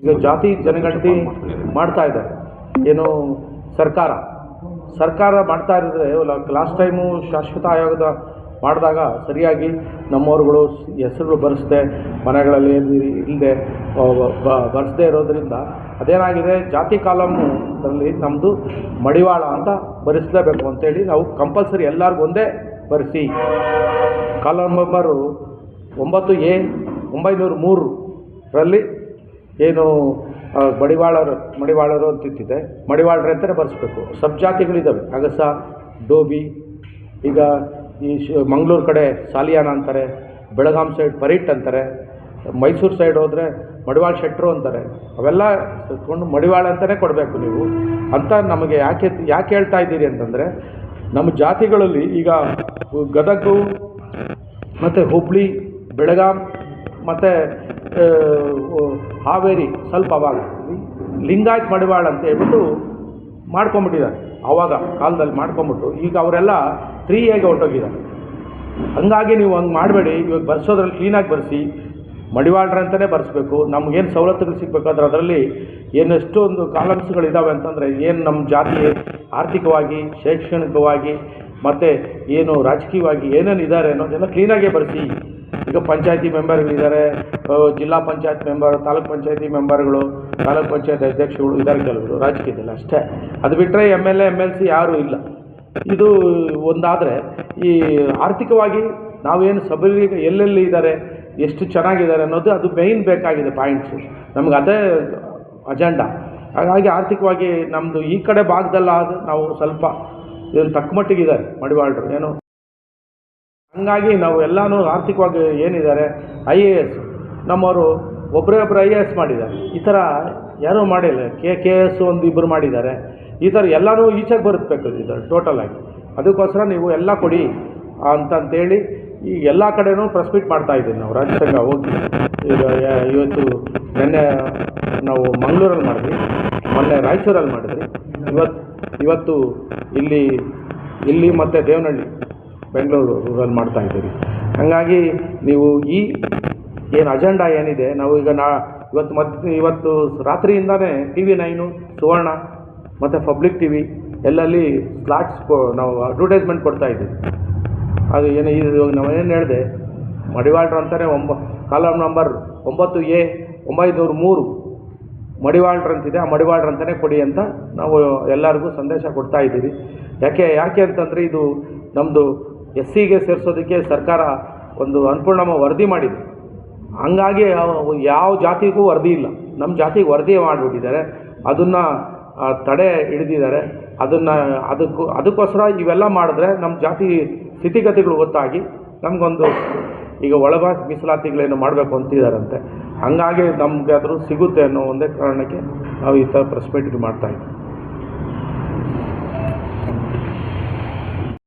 ಈಗ ಜಾತಿ ಜನಗಣತಿ ಮಾಡ್ತಾ ಇದ್ದಾರೆ ಏನು ಸರ್ಕಾರ? ಸರ್ಕಾರ ಮಾಡ್ತಾ ಇರಿದ್ರೆ ಲಾಸ್ಟ್ ಟೈಮು ಶಾಶ್ವತ ಆಯೋಗದ ಮಾಡಿದಾಗ ಸರಿಯಾಗಿ ನಮ್ಮವ್ರುಗಳು ಹೆಸರುಗಳು ಬರೆಸದೆ, ಮನೆಗಳಲ್ಲಿ ಇಲ್ಲದೆ ಬರೆಸದೇ ಇರೋದರಿಂದ ಅದೇನಾಗಿದೆ? ಜಾತಿ ಕಾಲಮ್ನಲ್ಲಿ ನಮ್ಮದು ಮಡಿವಾಳ ಅಂತ ಬರೆಸಲೇಬೇಕು ಅಂತೇಳಿ ನಾವು ಕಂಪಲ್ಸರಿ ಎಲ್ಲರಿಗೂ ಒಂದೇ ಬರೆಸಿ. ಕಾಲಮ್ ನಂಬರು ಒಂಬತ್ತು ಎ, ಒಂಬೈನೂರು ಮೂರರಲ್ಲಿ ಏನು ಮಡಿವಾಳರು ಮಡಿವಾಳರು ಅಂತಿತ್ತಿದೆ. ಮಡಿವಾಳರು ಅಂತಲೇ ಬರೆಸ್ಬೇಕು. ಸಬ್ ಜಾತಿಗಳಿದ್ದಾವೆ ಅಗಸ, ಡೋಬಿ, ಈಗ ಈ ಶ, ಮಂಗಳೂರು ಕಡೆ ಸಾಲಿಯಾನ ಅಂತಾರೆ, ಬೆಳಗಾಂ ಸೈಡ್ ಪರಿಟ್ ಅಂತಾರೆ, ಮೈಸೂರು ಸೈಡ್ ಹೋದರೆ ಮಡಿವಾಳ ಶೆಟ್ರು ಅಂತಾರೆ. ಅವೆಲ್ಲ ಸೇರ್ಕೊಂಡು ಮಡಿವಾಳ ಅಂತಲೇ ಕೊಡಬೇಕು ನೀವು. ಅಂತ ನಮಗೆ ಯಾಕೆ ಯಾಕೆ ಹೇಳ್ತಾ ಇದ್ದೀರಿ ಅಂತಂದರೆ, ನಮ್ಮ ಜಾತಿಗಳಲ್ಲಿ ಈಗ ಗದಗು, ಮತ್ತು ಹುಬ್ಳಿ, ಬೆಳಗಾಂ ಮತ್ತು ಹಾವೇರಿ ಸ್ವಲ್ಪ ಅವಾಗ ಲಿಂಗಾಯತ್ ಮಡಿವಾಳ ಅಂತ ಹೇಳ್ಬಿಟ್ಟು ಮಾಡ್ಕೊಂಬಿಟ್ಟಿದ್ದಾರೆ. ಆವಾಗ ಕಾಲದಲ್ಲಿ ಮಾಡ್ಕೊಂಬಿಟ್ಟು ಈಗ ಅವರೆಲ್ಲ ಫ್ರೀ ಎಗೆ ಹೊರಟೋಗಿದ್ದಾರೆ. ಹಂಗಾಗಿ ನೀವು ಹಂಗೆ ಮಾಡಬೇಡಿ, ಇವಾಗ ಬರ್ಸೋದ್ರಲ್ಲಿ ಕ್ಲೀನಾಗಿ ಬರೆಸಿ ಮಡಿವಾಳ್ರ ಅಂತಲೇ ಬರೆಸ್ಬೇಕು. ನಮಗೇನು ಸವಲತ್ತುಗಳು ಸಿಗಬೇಕಾದ್ರೆ ಅದರಲ್ಲಿ ಏನೆಷ್ಟೊಂದು ಕಾಲಮ್ಸ್ಗಳಿದ್ದಾವೆ ಅಂತಂದರೆ ಏನು ನಮ್ಮ ಜಾತಿ ಆರ್ಥಿಕವಾಗಿ, ಶೈಕ್ಷಣಿಕವಾಗಿ, ಮತ್ತು ಏನು ರಾಜಕೀಯವಾಗಿ ಏನೇನು ಇದ್ದಾರೆ ಅನ್ನೋದೆಲ್ಲ ಕ್ಲೀನಾಗೇ ಬರೆಸಿ. ಈಗ ಪಂಚಾಯತಿ ಮೆಂಬರ್ಗಳಿದ್ದಾರೆ ಜಿಲ್ಲಾ ಪಂಚಾಯತ್ ಮೆಂಬರ್, ತಾಲೂಕ್ ಪಂಚಾಯತಿ ಮೆಂಬರ್ಗಳು, ತಾಲೂಕ್ ಪಂಚಾಯತ್ ಅಧ್ಯಕ್ಷಗಳು ಇದ್ದಾರೆ ಕೆಲವರು, ರಾಜಕೀಯದಲ್ಲಿ ಅಷ್ಟೇ. ಅದು ಬಿಟ್ಟರೆ M L A M L C ಯಾರೂ ಇಲ್ಲ. ಇದು ಒಂದಾದರೆ ಈ ಆರ್ಥಿಕವಾಗಿ ನಾವೇನು ಸಬಲೀಕ ಎಲ್ಲೆಲ್ಲಿ ಇದ್ದಾರೆ, ಎಷ್ಟು ಚೆನ್ನಾಗಿದ್ದಾರೆ ಅನ್ನೋದು ಅದು ಮೇಯ್ನ್ ಬೇಕಾಗಿದೆ ಪಾಯಿಂಟ್ಸು ನಮ್ಗೆ ಅದೇ ಅಜೆಂಡಾ ಹಾಗಾಗಿ ಆರ್ಥಿಕವಾಗಿ ನಮ್ಮದು ಈ ಕಡೆ ಭಾಗದಲ್ಲಾದ ನಾವು ಸ್ವಲ್ಪ ಇದನ್ನು ತಕ್ಕ ಮಟ್ಟಿಗಿದ್ದಾರೆ ಮಡಿವಾಳರು. ಏನು? ಹಂಗಾಗಿ ನಾವು ಎಲ್ಲನೂ ಆರ್ಥಿಕವಾಗಿ ಏನಿದ್ದಾರೆ ಐ ಎ ಎಸ್ ನಮ್ಮವರು ಒಬ್ಬರೇ ಒಬ್ಬರು ಐ ಎ ಎಸ್ ಮಾಡಿದ್ದಾರೆ. ಈ ಥರ ಯಾರೂ ಮಾಡಿಲ್ಲ. ಕೆ ಕೆ ಎಸ್ ಒಂದು ಇಬ್ಬರು ಮಾಡಿದ್ದಾರೆ. ಈ ಥರ ಎಲ್ಲನೂ ಈಚೆಗೆ ಬರುತ್ತಬೇಕು ಇದು ಟೋಟಲ್ ಆಗಿ. ಅದಕ್ಕೋಸ್ಕರ ನೀವು ಎಲ್ಲ ಕೊಡಿ ಅಂತಂತೇಳಿ ಈ ಎಲ್ಲ ಕಡೆನೂ ಪ್ರೆಸ್ಪೀಟ್ ಮಾಡ್ತಾ ಇದ್ದೀನಿ ನಾವು. ರಾಜ್ಯ ಸಂಘ ಹೋಗಿ ಈಗ ಇವತ್ತು ನಿನ್ನೆ ನಾವು ಮಂಗಳೂರಲ್ಲಿ ಮಾಡಿದ್ವಿ. ಮೊನ್ನೆ ರಾಯಚೂರಲ್ಲಿ ಮಾಡಿದ್ವಿ. ಇವತ್ತು ಇವತ್ತು ಇಲ್ಲಿ ಇಲ್ಲಿ ಮತ್ತು ದೇವನಹಳ್ಳಿ ಬೆಂಗಳೂರು ರೂರಲ್ಲಿ ಮಾಡ್ತಾ ಇದ್ದೀರಿ. ಹಾಗಾಗಿ ನೀವು ಈ ಏನು ಅಜೆಂಡಾ ಏನಿದೆ, ನಾವು ಈಗ ನಾ ಇವತ್ತು ಮತ್ತೆ ಇವತ್ತು ರಾತ್ರಿಯಿಂದನೇ ಟಿ ವಿ ನೈನು ಸುವರ್ಣ ಮತ್ತು ಪಬ್ಲಿಕ್ ಟಿ ವಿ ಎಲ್ಲಲ್ಲಿ ಸ್ಲಾಟ್ಸ್ ನಾವು ಅಡ್ವರ್ಟೈಸ್ಮೆಂಟ್ ಕೊಡ್ತಾ ಇದ್ದೀವಿ. ಅದು ಏನು ಇವಾಗ ನಾವು ಏನು ಹೇಳಿದೆ, ಮಡಿವಾಳ್ರು ಅಂತಾನೆ ಒಂಬ ಕಾಲಮ್ ನಂಬರ್ ಒಂಬತ್ತು ಎ, ಒಂಬೈನೂರು ಮೂರು. ಮಡಿವಾಳ್ರು ಅಂತಿದೆ, ಆ ಮಡಿವಾಳ್ರು ಅಂತಲೇ ಕೊಡಿ ಅಂತ ನಾವು ಎಲ್ಲರಿಗೂ ಸಂದೇಶ ಕೊಡ್ತಾ ಇದ್ದೀವಿ ಯಾಕೆ ಯಾಕೆ ಅಂತಂದರೆ ಇದು ನಮ್ಮದು ಎಸ್ ಸಿಗೆ ಸೇರಿಸೋದಕ್ಕೆ ಸರ್ಕಾರ ಒಂದು ಅನ್ನಪೂರ್ಣಮ್ಮ ವರದಿ ಮಾಡಿದೆ. ಹಂಗಾಗಿ ಯಾವ- ಜಾತಿಗೂ ವರದಿ ಇಲ್ಲ. ನಮ್ಮ ಜಾತಿಗೆ ವರದಿ ಮಾಡಿಬಿಟ್ಟಿದ್ದಾರೆ. ಅದನ್ನು ತಡೆ ಹಿಡಿದಿದ್ದಾರೆ. ಅದನ್ನು, ಅದಕ್ಕೂ, ಅದಕ್ಕೋಸ್ಕರ ಇವೆಲ್ಲ ಮಾಡಿದ್ರೆ ನಮ್ಮ ಜಾತಿ ಸ್ಥಿತಿಗತಿಗಳು ಗೊತ್ತಾಗಿ ನಮಗೊಂದು ಈಗ ಒಳಭಾಷೆ ಮೀಸಲಾತಿಗಳೇನು ಮಾಡಬೇಕು ಅಂತಿದ್ದಾರಂತೆ ಹಂಗಾಗಿ ನಮಗೆ ಆದರೂ ಸಿಗುತ್ತೆ ಅನ್ನೋ ಒಂದೇ ಕಾರಣಕ್ಕೆ ನಾವು ಈ ಥರ ಪ್ರೆಸ್ ಮೀಟ್ ಮಾಡ್ತಾ ಇದ್ದೀವಿ.